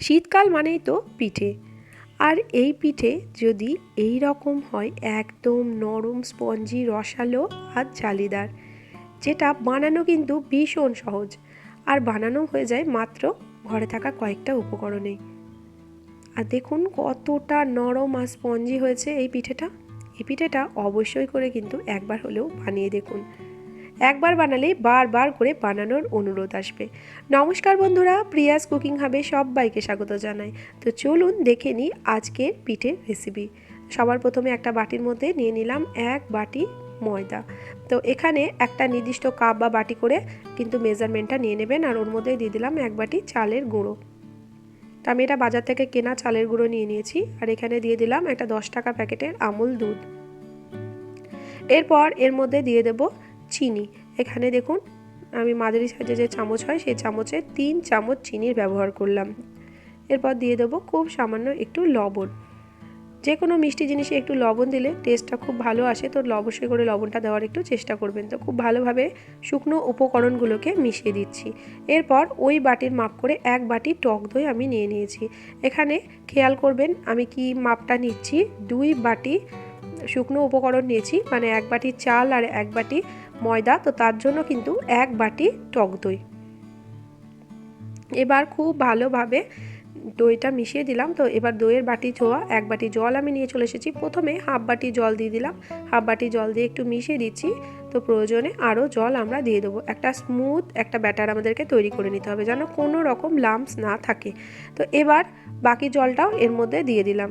শীতকাল মানেই তো পিঠে। আর এই পিঠে যদি এই রকম হয়, একদম নরম, স্পঞ্জি, রসালো আর জালিদার, যেটা বানানো কিন্তু ভীষণ সহজ। আর বানানো হয়ে যায় মাত্র ঘরে থাকা কয়েকটা উপকরণে। আর দেখুন কতটা নরম আর স্পঞ্জি হয়েছে এই পিঠেটা। এই পিঠেটা অবশ্যই করে কিন্তু একবার হলেও বানিয়ে দেখুন। একবার বানালেই বারবার করে বানানোর অনুরোধ আসবে। নমস্কার বন্ধুরা, প্রিয়াস কুকিং হাবে সবাইকে স্বাগত জানাই। তো চলুন দেখে নিই আজকের পিঠের রেসিপি সবার প্রথমে একটা বাটির মধ্যে নিয়ে নিলাম এক বাটি ময়দা। তো এখানে একটা নির্দিষ্ট কাপ বা বাটি করে কিন্তু মেজারমেন্টটা নিয়ে নেবেন আর ওর মধ্যে দিয়ে দিলাম এক বাটি চালের গুঁড়ো। তো আমি এটা বাজার থেকে কেনা চালের গুঁড়ো নিয়ে নিয়েছি আর এখানে দিয়ে দিলাম একটা দশ টাকা প্যাকেটের আমুল দুধ। এরপর এর মধ্যে দিয়ে দেব চিনি। এখানে দেখুন, আমি মাঝারি সাইজে যে চামচ হয়, সেই চামচে তিন চামচ চিনির ব্যবহার করলাম। এরপর দিয়ে দেবো খুব সামান্য একটু লবণ। যে কোনো মিষ্টি জিনিসে একটু লবণ দিলে টেস্টটা খুব ভালো আসে, তো অবশ্যই করে লবণটা দেওয়ার একটু চেষ্টা করবেন। তো খুব ভালোভাবে শুকনো উপকরণগুলোকে মিশিয়ে দিচ্ছি। এরপর ওই বাটির মাপ করে এক বাটি টক দই আমি নিয়ে নিয়েছি। এখানে খেয়াল করবেন, আমি কি মাপটা নিচ্ছি? দুই বাটি শুকনো উপকরণ নিয়েছি মানে এক বাটি চাল আর এক বাটি ময়দা, তো তার জন্য কিন্তু এক বাটি টক দই। এবার খুব ভালোভাবে দইটা মিশিয়ে দিলাম, তো এবার দইয়ের বাটি ছোয়া এক বাটি জল আমি নিয়ে চলে এসেছি। প্রথমে হাফ বাটি জল দিয়ে দিলাম, হাফ বাটি জল দিয়ে একটু মিশিয়ে দিচ্ছি, তো প্রয়োজনে আরও জল আমরা দিয়ে দেবো। একটা স্মুথ একটা ব্যাটার আমাদেরকে তৈরি করে নিতে হবে, যেন কোনো রকম লাম্পস না থাকে। তো এবার বাকি জলটাও এর মধ্যে দিয়ে দিলাম।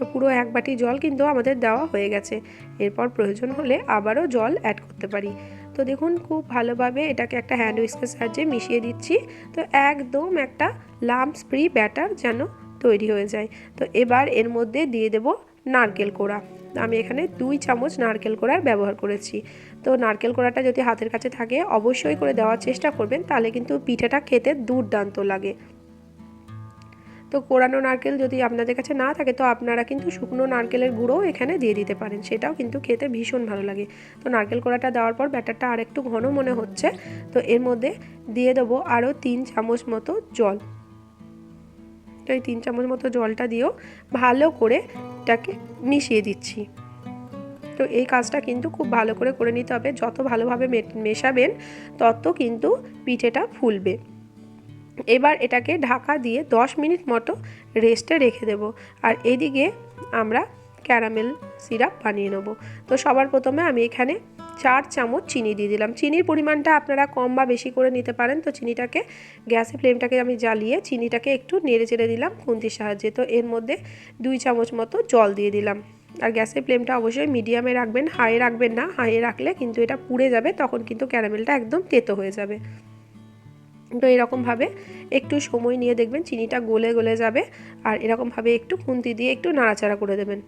তো পুরো এক বাটি জল কিন্তু আমাদের দেওয়া হয়ে গেছে। এরপর প্রয়োজন হলে আবারও জল অ্যাড করতে পারি। তো দেখুন, খুব ভালোভাবে এটাকে একটা হ্যান্ড উইস্কের সাহায্যে মিশিয়ে দিচ্ছি। তো একদম একটা লাম্পস ফ্রি ব্যাটার যেন তৈরি হয়ে যায়। তো এবার এর মধ্যে দিয়ে দেব নারকেল কোড়া। আমি এখানে দুই চামচ নারকেল কোড়ার ব্যবহার করেছি। তো নারকেল কোড়াটা যদি হাতের কাছে থাকে, অবশ্যই করে দেওয়ার চেষ্টা করবেন, তাহলে কিন্তু পিঠাটা খেতে দুর্দান্ত লাগে। তো কোরানো নারকেল যদি আপনাদের কাছে না থাকে, তো আপনারা কিন্তু শুকনো নারকেলের গুঁড়োও এখানে দিয়ে দিতে পারেন। সেটাও কিন্তু খেতে ভীষণ ভালো লাগে। তো নারকেল কোড়াটা দেওয়ার পর ব্যাটারটা আর একটু ঘন মনে হচ্ছে। তো এর মধ্যে দিয়ে দেবো আরও তিন চামচ মতো জল। তো এই তিন চামচ মতো জলটা দিয়েও ভালো করে এটাকে মিশিয়ে দিচ্ছি। তো এই কাজটা কিন্তু খুব ভালো করে করে নিতে হবে। যত ভালোভাবে মেশাবেন, তত কিন্তু পিঠেটা ফুলবে। এবার এটাকে ঢাকা দিয়ে 10 মিনিট মতো রেস্টে রেখে দেব। আর এদিকে আমরা ক্যারামেল সিরাপ বানিয়ে নেব। তো সবার প্রথমে আমি এখানে চার চামচ চিনি দিয়ে দিলাম। চিনির পরিমাণটা আপনারা কম বা বেশি করে নিতে পারেন। তো চিনিটাকে গ্যাসে ফ্লেমটাকে আমি জ্বালিয়ে চিনিটাকে একটু নেড়ে চেড়ে দিলাম খুন্তির সাহায্যে। তো এর মধ্যে দুই চামচ মতো জল দিয়ে দিলাম। আর গ্যাসের ফ্লেমটা অবশ্যই মিডিয়ামে রাখবেন হাইয়ে রাখবেন না। হাইয়ে রাখলে কিন্তু এটা পুড়ে যাবে, তখন কিন্তু ক্যারামেলটা একদম তেতো হয়ে যাবে। তো এরকমভাবে একটু সময় নিয়ে দেখবেন চিনিটা গলে গলে যাবে আর এরকমভাবে একটু খুন্তি দিয়ে একটু নাড়াচাড়া করে দেবেন।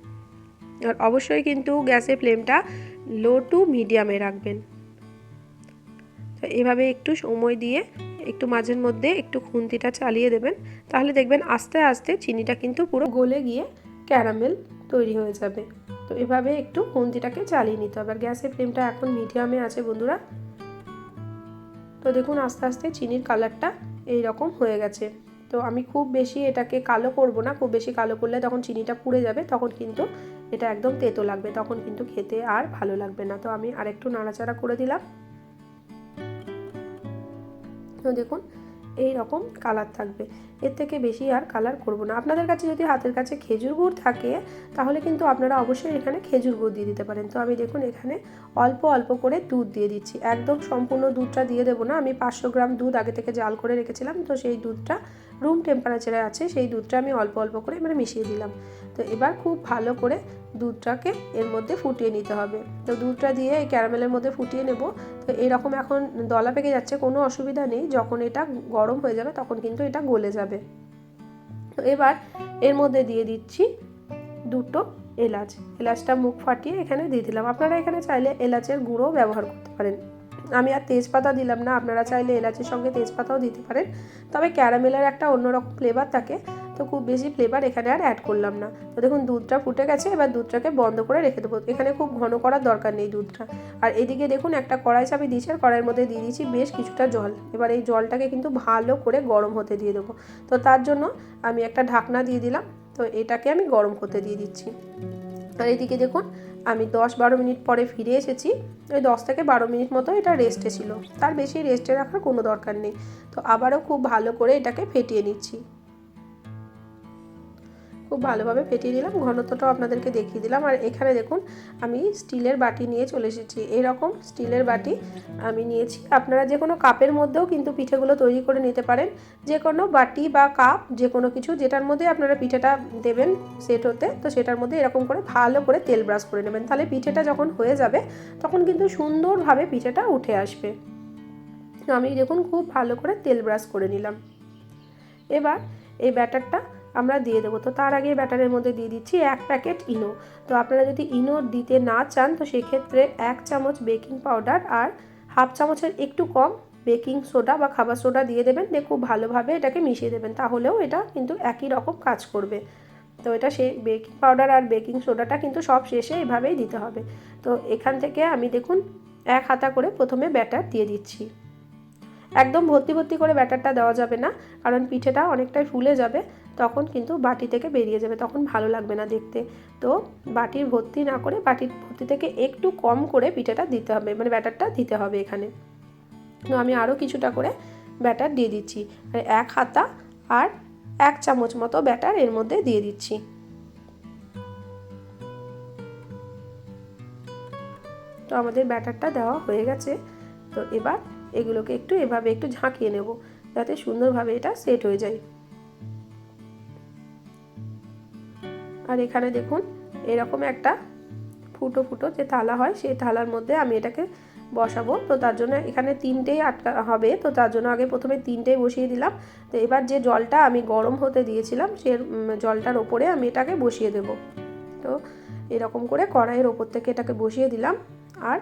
আর অবশ্যই কিন্তু গ্যাসের ফ্লেমটা লো টু মিডিয়ামে রাখবেন। তো এভাবে একটু সময় দিয়ে একটু মাঝের মধ্যে একটু খুন্তিটা চালিয়ে দেবেন তাহলে দেখবেন আস্তে আস্তে চিনিটা কিন্তু পুরো গলে গিয়ে ক্যারামেল তৈরি হয়ে যাবে। তো এভাবে একটু খুন্তিটাকে চালিয়ে নিতে হবে। আর গ্যাসের ফ্লেমটা এখন মিডিয়ামে আছে বন্ধুরা। তো দেখুন আস্তে আস্তে চিনির কালারটা এই রকম হয়ে গেছে। তো আমি খুব বেশি এটাকে কালো করব না, খুব বেশি কালো করলে তখন চিনিটা পুড়ে যাবে, তখন কিন্তু এটা একদম তেতো লাগবে, তখন কিন্তু খেতে আর ভালো লাগবে না। তো আমি আরেকটু নাড়াচাড়া করে দিলাম। তো দেখুন এই রকম কালার থাকবে। এর থেকে বেশি আর কালার করব না। আপনাদের কাছে যদি হাতের কাছে খেজুর গুড় থাকে, তাহলে কিন্তু আপনারা অবশ্যই এখানে খেজুর গুড় দিয়ে দিতে পারেন। তো আমি দেখুন এখানে অল্প অল্প করে দুধ দিয়ে দিচ্ছি। একদম সম্পূর্ণ দুধটা দিয়ে দেবো না। আমি পাঁচশো গ্রাম দুধ আগে থেকে জাল করে রেখেছিলাম। তো সেই দুধটা রুম টেম্পারেচারে আছে, সেই দুধটা আমি অল্প অল্প করে মানে মিশিয়ে দিলাম। তো এবার খুব ভালো করে দুধটাকে এর মধ্যে ফুটিয়ে নিতে হবে। তো দুধটা দিয়ে এই ক্যারামেলের মধ্যে ফুটিয়ে নেব। তো এরকম এখন দলা পেকে যাচ্ছে, কোনো অসুবিধা নেই। যখন এটা গরম হয়ে যাবে, তখন কিন্তু এটা গলে যাবে। তো এবার এর মধ্যে দিয়ে দিচ্ছি দুটো এলাচ। এলাচটা মুখ ফাটিয়ে এখানে দিয়ে দিলাম। আপনারা এখানে চাইলে এলাচের গুঁড়ো ব্যবহার করতে পারেন। আমি আর তেজপাতা দিলাম না, আপনারা চাইলে এলাচের সঙ্গে তেজপাতাও দিতে পারেন। তবে ক্যারামেলের একটা অন্যরকম ফ্লেভার থাকে, তো খুব বেশি ফ্লেভার এখানে আর অ্যাড করলাম না। তো দেখুন, দুধটা ফুটে গেছে, এবার দুধটাকে বন্ধ করে রেখে দেবো। এখানে খুব ঘন করার দরকার নেই দুধটা। আর এদিকে দেখুন, একটা কড়াই চাপি দিয়েছি, আর কড়াইয়ের মধ্যে দিয়ে দিয়েছি বেশ কিছুটা জল। এবার এই জলটাকে কিন্তু ভালো করে গরম হতে দিয়ে দেবো। তো তার জন্য আমি একটা ঢাকনা দিয়ে দিলাম, তো এটাকে আমি গরম করতে দিয়ে দিচ্ছি। আর এদিকে দেখুন আমি দশ বারো মিনিট পরে ফিরে এসেছি। ওই দশ থেকে বারো মিনিট মতো এটা রেস্টে ছিল। তার বেশি রেস্টে রাখার কোনো দরকার নেই। তো আবারও খুব ভালো করে এটাকে ফেটিয়ে নিচ্ছি। খুব ভালোভাবে ফেটিয়ে নিলাম, ঘনত্বটাও আপনাদেরকে দেখিয়ে দিলাম। আর এখানে দেখুন, আমি স্টিলের বাটি নিয়ে চলে এসেছি। এরকম স্টিলের বাটি আমি নিয়েছি। আপনারা যে কোনো কাপের মধ্যেও কিন্তু পিঠেগুলো তৈরি করে নিতে পারেন। যে কোনো বাটি বা কাপ, যে কোনো কিছু, যেটার মধ্যে আপনারা পিঠেটা দেবেন সেট হতে, তো সেটার মধ্যে এরকম করে ভালো করে তেল ব্রাশ করে নেবেন। তাহলে পিঠেটা যখন হয়ে যাবে, তখন কিন্তু সুন্দরভাবে পিঠেটা উঠে আসবে। আমি দেখুন, খুব ভালো করে তেল ব্রাশ করে নিলাম। এবার এই ব্যাটারটা আমরা দিয়ে দেবো। তো তার আগে ব্যাটারের মধ্যে দিয়ে দিচ্ছি এক প্যাকেট ইনো। তো আপনারা যদি ইনো দিতে না চান, তো সেক্ষেত্রে এক চামচ বেকিং পাউডার আর হাফ চামচের একটু কম বেকিং সোডা বা খাবার সোডা দিয়ে দেবেন। দিয়ে খুব ভালোভাবে এটাকে মিশিয়ে দেবেন। তাহলেও এটা কিন্তু একই রকম কাজ করবে। তো এটা সে বেকিং পাউডার আর বেকিং সোডাটা কিন্তু সব শেষে এভাবেই দিতে হবে। তো এখান থেকে আমি দেখুন এক হাতা করে প্রথমে ব্যাটার দিয়ে দিচ্ছি। একদম ভর্তি ভর্তি করে ব্যাটারটা দেওয়া যাবে না, কারণ পিঠেটা অনেকটাই ফুলে যাবে। তখন কিন্তু বাটি থেকে বেরিয়ে যাবে, তখন ভালো লাগবে না দেখতে। তো বাটির ভর্তি না করে বাটির ভর্তি থেকে একটু কম করে পিঠাটা দিতে হবে মানে ব্যাটারটা দিতে হবে এখানে। তো আমি আরও কিছুটা করে ব্যাটার দিয়ে দিচ্ছি মানে এক হাতা আর এক চামচ মতো ব্যাটার এর মধ্যে দিয়ে দিচ্ছি। তো আমাদের ব্যাটারটা দেওয়া হয়ে গেছে, তো এবার এগুলোকে একটু এভাবে একটু ঝাঁকিয়ে নেব, যাতে সুন্দরভাবে এটা সেট হয়ে যায়। আর এখানে দেখুন, এরকম একটা ফুটো ফুটো যে থালা হয়, সেই থালার মধ্যে আমি এটাকে বসাবো। তো তার জন্য এখানে তিনটেই আটকা হবে। তো তার জন্য আগে প্রথমে তিনটেই বসিয়ে দিলাম। তো এবার যে জলটা আমি গরম হতে দিয়েছিলাম, সে জলটার ওপরে আমি এটাকে বসিয়ে দেব। তো এরকম করে কড়াইয়ের ওপর থেকে এটাকে বসিয়ে দিলাম। আর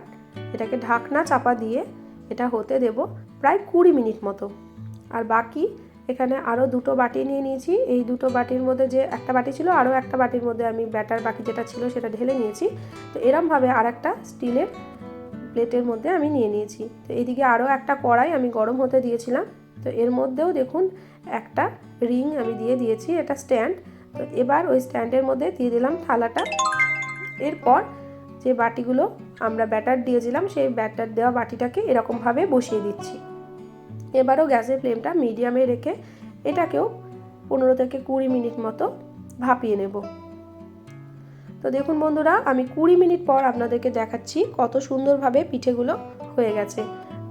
এটাকে ঢাকনা চাপা দিয়ে এটা হতে দেব প্রায় কুড়ি মিনিট মতো। আর বাকি এখানে আরও দুটো বাটি নিয়ে নিয়েছি। এই দুটো বাটির মধ্যে যে একটা বাটি ছিল আরও একটা বাটির মধ্যে আমি ব্যাটার বাকি যেটা ছিল সেটা ঢেলে নিয়েছি। তো এরমভাবে আর একটা স্টিলের প্লেটের মধ্যে আমি নিয়ে নিয়েছি। তো এইদিকে আরও একটা কড়াই আমি গরম হতে দিয়েছিলাম। তো এর মধ্যেও দেখুন, একটা রিং আমি দিয়ে দিয়েছি, এটা স্ট্যান্ড। তো এবার ওই স্ট্যান্ডের মধ্যে দিয়ে দিলাম থালাটা। এরপর যে বাটিগুলো আমরা ব্যাটার দিয়েছিলাম, সেই ব্যাটার দেওয়া বাটিটাকে এরকমভাবে বসিয়ে দিচ্ছি। এবারও গ্যাসের ফ্লেমটা মিডিয়ামে রেখে এটাকেও পনেরো থেকে কুড়ি মিনিট মতো ভাপিয়ে নেব। তো দেখুন বন্ধুরা, আমি কুড়ি মিনিট পর আপনাদেরকে দেখাচ্ছি কত সুন্দরভাবে পিঠেগুলো হয়ে গেছে।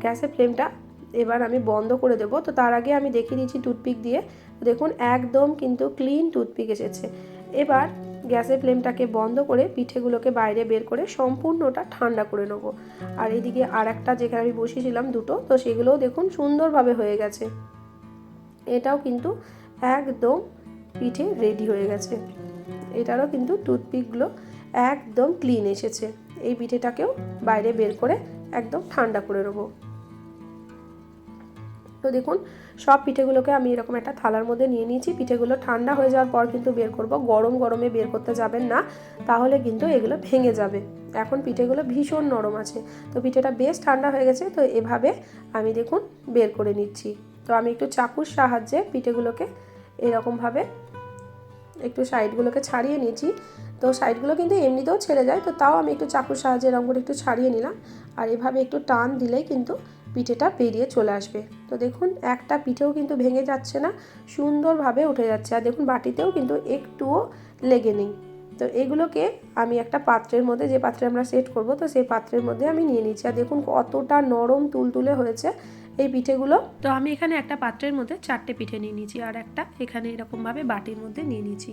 গ্যাসের ফ্লেমটা এবার আমি বন্ধ করে দেবো। তো তার আগে আমি দেখিয়ে দিচ্ছি টুথপিক দিয়ে। দেখুন, একদম কিন্তু ক্লিন টুথপিক এসেছে। এবার গ্যাসের ফ্লেমটাকে বন্ধ করে পিঠেগুলোকে বাইরে বের করে সম্পূর্ণটা ঠান্ডা করে নেব। আর এদিকে আর একটা যেখানে আমি বসিয়েছিলাম দুটো, তো সেগুলোও দেখুন সুন্দরভাবে হয়ে গেছে। এটাও কিন্তু একদম পিঠে রেডি হয়ে গেছে। এটারও কিন্তু টুথপিকগুলো একদম ক্লিন এসেছে। এই পিঠেটাকেও বাইরে বের করে একদম ঠান্ডা করে নেব। তো দেখুন, সব পিঠেগুলোকে আমি এরকম একটা থালার মধ্যে নিয়ে নিয়েছি। পিঠেগুলো ঠান্ডা হয়ে যাওয়ার পর কিন্তু বের করব। গরম গরমে বের করতে যাবেন না, তাহলে কিন্তু এগুলো ভেঙে যাবে। এখন পিঠেগুলো ভীষণ নরম আছে। তো পিঠেটা বেশ ঠান্ডা হয়ে গেছে, তো এভাবে আমি দেখুন বের করে নিচ্ছি। তো আমি একটু চাকুর সাহায্যে পিঠেগুলোকে এরকমভাবে একটু সাইডগুলোকে ছাড়িয়ে নিয়েছি। তো সাইডগুলো কিন্তু এমনিতেও ছেড়ে যায়, তো তাও আমি একটু চাকুর সাহায্যে এরকম করে একটু ছাড়িয়ে নিলাম। আর এভাবে একটু টান দিলেই কিন্তু পিঠেটা বেরিয়ে চলে আসবে। তো দেখুন, একটা পিঠেও কিন্তু ভেঙে যাচ্ছে না, সুন্দরভাবে উঠে যাচ্ছে। আর দেখুন, বাটিতেও কিন্তু একটুও লেগে নেই। তো এগুলোকে আমি একটা পাত্রের মধ্যে, যে পাত্রে আমরা সেট করব, তো সেই পাত্রের মধ্যে আমি নিয়ে নিচ্ছি। আর দেখুন, কতটা নরম তুলতুলে হয়েছে এই পিঠেগুলো। তো আমি এখানে একটা পাত্রের মধ্যে চারটে পিঠে নিয়ে নিয়েছি, আর একটা এখানে এরকমভাবে বাটির মধ্যে নিয়ে নিয়েছি।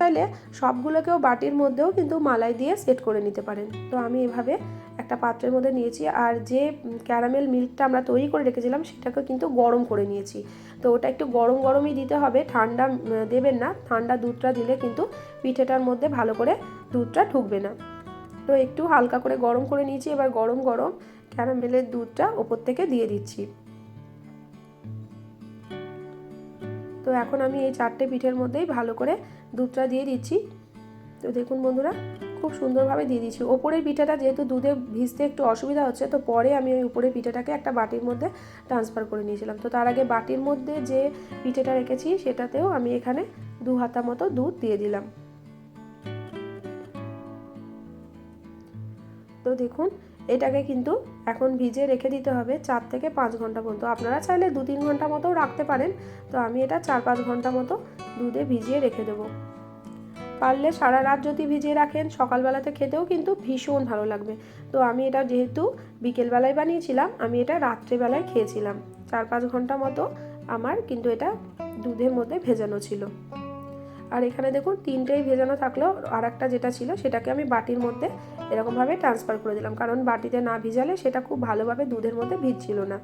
চাইলে সবগুলোকেও বাটির মধ্যেও কিন্তু মালাই দিয়ে সেট করে নিতে পারেন। তো আমি এভাবে একটা পাত্রের মধ্যে নিয়েছি আর যে ক্যারামেল মিল্কটা আমরা তৈরি করে রেখেছিলাম সেটাকে কিন্তু গরম করে নিয়েছি। তো ওটা একটু গরম গরমই দিতে হবে, ঠান্ডা দেবেন না, ঠান্ডা দুধটা দিলে কিন্তু পিঠেটার মধ্যে ভালো করে দুধটা ঢুকবে না। তো একটু হালকা করে গরম করে নিয়েছি, এবার গরম গরম ক্যারামেলের দুধটা ওপর থেকে দিয়ে দিচ্ছি। তো এখন আমি এই চারটে পিঠের মধ্যেই ভালো করে দুধটা দিয়ে দিচ্ছি। তো দেখুন বন্ধুরা, খুব সুন্দরভাবে দিয়ে দিচ্ছি। ওপরের পিঠাটা যেহেতু দুধে ভিজতে একটু অসুবিধা হচ্ছে, তো পরে আমি ওই উপরের পিঠাটাকে একটা বাটির মধ্যে ট্রান্সফার করে নিয়েছিলাম। তো তার আগে বাটির মধ্যে যে পিঠেটা রেখেছি, সেটাতেও আমি এখানে দু হাতা মতো দুধ দিয়ে দিলাম। তো দেখুন এটাকে কিন্তু এখন ভিজে রেখে দিতে হবে চার থেকে পাঁচ ঘণ্টা পর্যন্ত। আপনারা চাইলে দু তিন ঘণ্টা মতো রাখতে পারেন। তো আমি এটা চার পাঁচ ঘণ্টা মতো দুধে ভিজিয়ে রেখে দেবো। পারলে সারা রাত যদি ভিজিয়ে রাখেন, সকালবেলাতে খেতেও কিন্তু ভীষণ ভালো লাগবে। তো আমি এটা যেহেতু বিকেলবেলায় বানিয়েছিলাম, আমি এটা রাত্রেবেলায় খেয়েছিলাম। চার পাঁচ ঘণ্টা মতো আমার কিন্তু এটা দুধের মধ্যে ভেজানো ছিল। আর এখানে দেখুন তিনটেই ভেজানো থাকলেও আর একটা যেটা ছিল সেটাকে আমি বাটির মধ্যে এরকমভাবে ট্রান্সফার করে দিলাম। কারণ বাটিতে না ভিজালে সেটা খুব ভালোভাবে দুধের মধ্যে ভিজছিল না।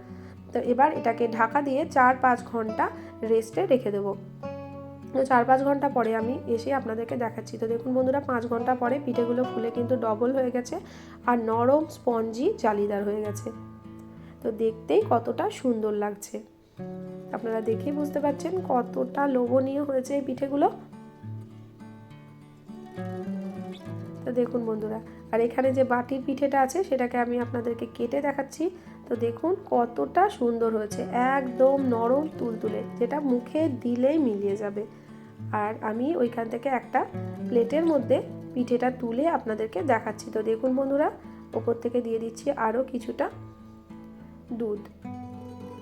তো এবার এটাকে ঢাকা দিয়ে চার পাঁচ ঘণ্টা রেস্টে রেখে দেবো। তো চার পাঁচ ঘণ্টা পরে আমি এসে আপনাদেরকে দেখাচ্ছি। তো দেখুন বন্ধুরা, পাঁচ ঘণ্টা পরে পিঠেগুলো ফুলে কিন্তু ডবল হয়ে গেছে আর নরম স্পঞ্জি জালিদার হয়ে গেছে। তো দেখতেই কতটা সুন্দর লাগছে। আপনারা দেখেই বুঝতে পারছেন কতটা লোভনীয় হয়েছে এই পিঠেগুলো। তো দেখুন বন্ধুরা। আর এখানে যে বাটির পিঠেটা আছে, সেটাকে আমি আপনাদেরকে কেটে দেখাচ্ছি। তো দেখুন কতটা সুন্দর হয়েছে। একদম নরম তুলতুলে, যেটা মুখে দিলেই মিলিয়ে যাবে। আর আমি ওইখান থেকে একটা প্লেটের মধ্যে পিঠেটা তুলে আপনাদেরকে দেখাচ্ছি। তো দেখুন বন্ধুরা, ওপর থেকে দিয়ে দিচ্ছি আরও কিছুটা দুধ।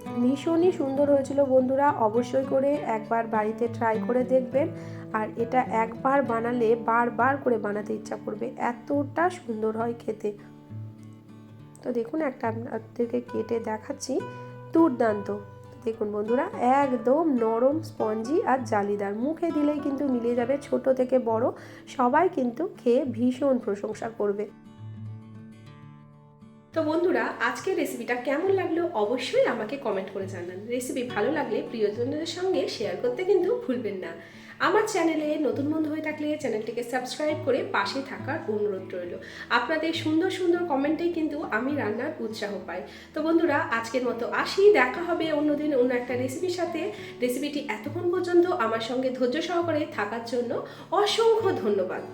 ভীষণই সুন্দর হয়েছিল বন্ধুরা। অবশ্যই করে একবার বাড়িতে ট্রাই করে দেখবেন। আর এটা একবার বানালে বারবার করে বানাতে ইচ্ছা করবে। এতটা সুন্দর হয় খেতে। তো দেখুন একটা আপনাদেরকে কেটে দেখাচ্ছি। দুর্দান্ত। দেখুন বন্ধুরা, একদম নরম স্পঞ্জি আর জালিদার। মুখে দিলেই কিন্তু মিলে যাবে ছোট থেকে বড়। সবাই কিন্তু খেয়ে ভীষণ প্রশংসা করবে। তো বন্ধুরা, আজকের রেসিপিটা কেমন লাগল অবশ্যই আমাকে কমেন্ট করে জানান। রেসিপি ভালো লাগলে প্রিয়জনদের সঙ্গে শেয়ার করতে কিন্তু ভুলবেন না। আমার চ্যানেলে নতুন বন্ধু হয়ে থাকলে চ্যানেলটিকে সাবস্ক্রাইব করে পাশে থাকার অনুরোধ রইল। আপনাদের সুন্দর সুন্দর কমেন্টেই কিন্তু আমি রান্নার উৎসাহ পাই। তো বন্ধুরা, আজকের মতো আসি। দেখা হবে অন্যদিন অন্য একটা রেসিপির সাথে। রেসিপিটি এতক্ষণ পর্যন্ত আমার সঙ্গে ধৈর্য সহকারে থাকার জন্য অসংখ্য ধন্যবাদ।